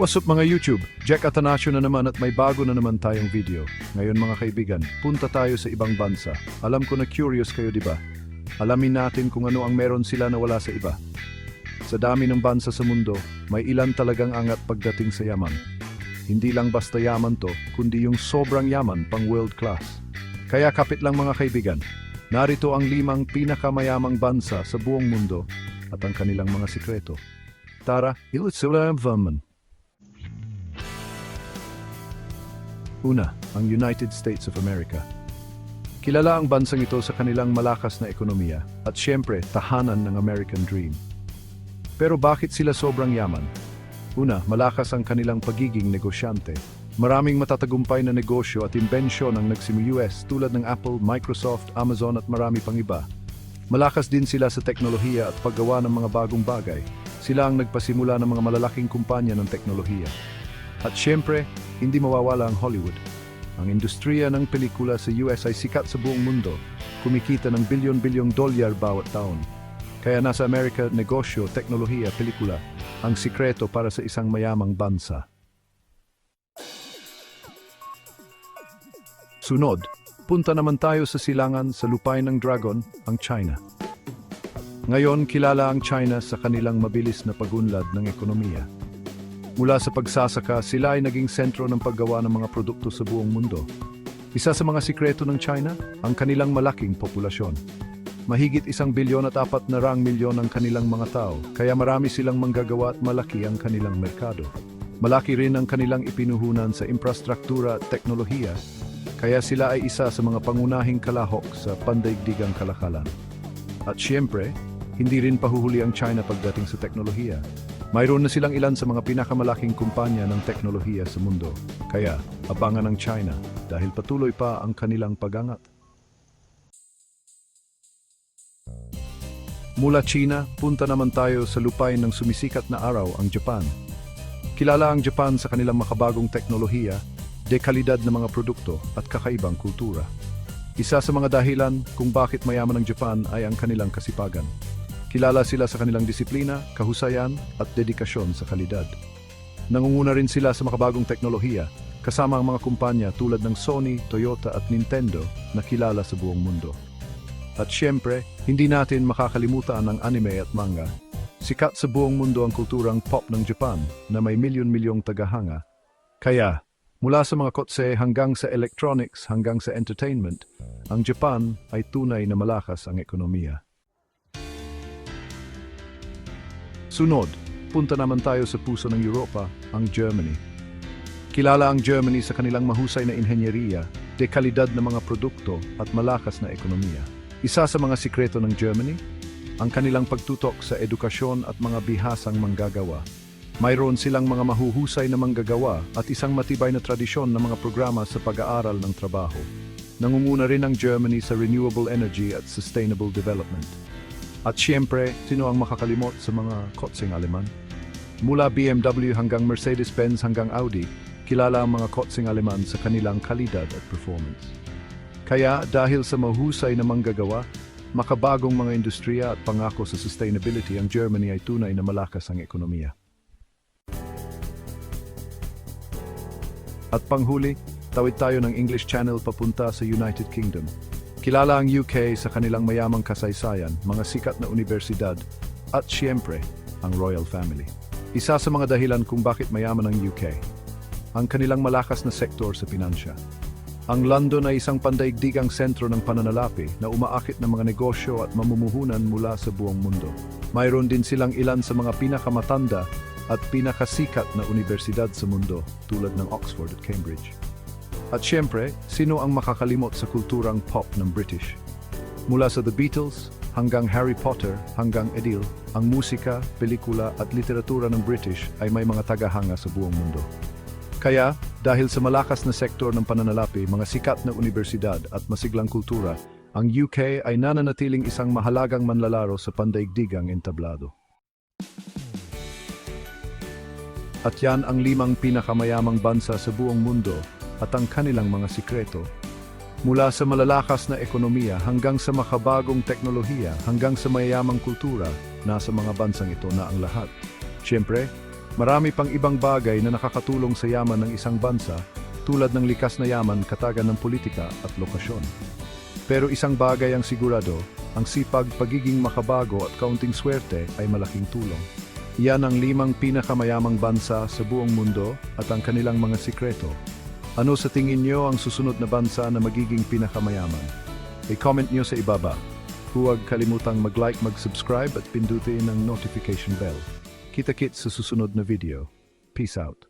What's up mga YouTube? Jack Atanasio na naman at may bago na naman tayong video. Ngayon mga kaibigan, punta tayo sa ibang bansa. Alam ko na curious kayo di ba? Alamin natin kung ano ang meron sila na wala sa iba. Sa dami ng bansa sa mundo, may ilan talagang angat pagdating sa yaman. Hindi lang basta yaman to, kundi yung sobrang yaman pang world class. Kaya kapit lang mga kaibigan, narito ang limang pinakamayamang bansa sa buong mundo at ang kanilang mga sikreto. Tara, ilusulam Una, ang United States of America. Kilala ang bansang ito sa kanilang malakas na ekonomiya at siyempre tahanan ng American Dream. Pero bakit sila sobrang yaman? Una, malakas ang kanilang pagiging negosyante. Maraming matatagumpay na negosyo at imbensyon ang nagsimu-US tulad ng Apple, Microsoft, Amazon at marami pang iba. Malakas din sila sa teknolohiya at paggawa ng mga bagong bagay. Sila ang nagpasimula ng mga malalaking kumpanya ng teknolohiya. At siyempre, hindi mawawala ang Hollywood. Ang industriya ng pelikula sa US ay sikat sa buong mundo, kumikita ng bilyon-bilyong dolyar bawat taon. Kaya nasa Amerika, negosyo, teknolohiya, pelikula, ang sikreto para sa isang mayamang bansa. Sunod, punta naman tayo sa silangan sa lupay ng dragon, ang China. Ngayon, kilala ang China sa kanilang mabilis na pagunlad ng ekonomiya. Mula sa pagsasaka, sila ay naging sentro ng paggawa ng mga produkto sa buong mundo. Isa sa mga sikreto ng China, ang kanilang malaking populasyon. Mahigit isang bilyon at apat na rang milyon ang kanilang mga tao, kaya marami silang manggagawa at malaki ang kanilang merkado. Malaki rin ang kanilang ipinuhunan sa infrastruktura at teknolohiya, kaya sila ay isa sa mga pangunahing kalahok sa pandaigdigang kalakalan. At siyempre, hindi rin pahuhuli ang China pagdating sa teknolohiya. Mayroon na silang ilan sa mga pinakamalaking kumpanya ng teknolohiya sa mundo. Kaya, abangan ang China dahil patuloy pa ang kanilang pagangat. Mula China, punta naman tayo sa lupay ng sumisikat na araw ang Japan. Kilala ang Japan sa kanilang makabagong teknolohiya, dekalidad ng mga produkto at kakaibang kultura. Isa sa mga dahilan kung bakit mayaman ang Japan ay ang kanilang kasipagan. Kilala sila sa kanilang disiplina, kahusayan at dedikasyon sa kalidad. Nangunguna rin sila sa makabagong teknolohiya, kasama ang mga kumpanya tulad ng Sony, Toyota at Nintendo na kilala sa buong mundo. At siyempre, hindi natin makakalimutan ang anime at manga. Sikat sa buong mundo ang kulturang pop ng Japan na may milyon-milyong tagahanga. Kaya, mula sa mga kotse hanggang sa electronics hanggang sa entertainment, ang Japan ay tunay na malakas ang ekonomiya. Sunod, punta naman tayo sa puso ng Europa, ang Germany. Kilala ang Germany sa kanilang mahusay na inhenyeriya, dekalidad ng mga produkto at malakas na ekonomiya. Isa sa mga sikreto ng Germany, ang kanilang pagtutok sa edukasyon at mga bihasang manggagawa. Mayroon silang mga mahuhusay na manggagawa at isang matibay na tradisyon ng mga programa sa pag-aaral ng trabaho. Nangunguna rin ang Germany sa renewable energy at sustainable development. At siyempre, sino ang makakalimot sa mga kotseng Aleman? Mula BMW hanggang Mercedes-Benz hanggang Audi, kilala ang mga kotseng Aleman sa kanilang kalidad at performance. Kaya dahil sa mahusay na manggagawa, makabagong mga industriya at pangako sa sustainability ang Germany ay tunay na malakas ang ekonomiya. At panghuli, tawid tayo ng English Channel papunta sa United Kingdom. Kilala ang UK sa kanilang mayamang kasaysayan, mga sikat na universidad, at siyempre, ang royal family. Isa sa mga dahilan kung bakit mayaman ang UK, ang kanilang malakas na sektor sa pinansya. Ang London ay isang pandaigdigang sentro ng pananalapi na umaakit ng mga negosyo at mamumuhunan mula sa buong mundo. Mayroon din silang ilan sa mga pinakamatanda at pinakasikat na universidad sa mundo tulad ng Oxford at Cambridge. At siyempre, sino ang makakalimot sa kulturang pop ng British? Mula sa The Beatles hanggang Harry Potter hanggang Edil, ang musika, pelikula at literatura ng British ay may mga tagahanga sa buong mundo. Kaya, dahil sa malakas na sektor ng pananalapi, mga sikat na universidad at masiglang kultura, ang UK ay nananatiling isang mahalagang manlalaro sa pandaigdigang entablado. At yan ang limang pinakamayamang bansa sa buong mundo at ang kanilang mga sikreto. Mula sa malalakas na ekonomiya hanggang sa makabagong teknolohiya hanggang sa mayamang kultura, nasa mga bansang ito na ang lahat. Siyempre, Marami pang ibang bagay na nakakatulong sa yaman ng isang bansa tulad ng likas na yaman katagan ng politika at lokasyon. Pero isang bagay ang sigurado, ang sipag, pagiging makabago at kaunting swerte ay malaking tulong. Yan ang limang pinakamayamang bansa sa buong mundo at ang kanilang mga sikreto. Ano sa tingin nyo ang susunod na bansa na magiging pinakamayaman? I-comment nyo sa ibaba. Huwag kalimutang mag-like, mag-subscribe at pindutin ang notification bell. Kita-kit sa susunod na video. Peace out.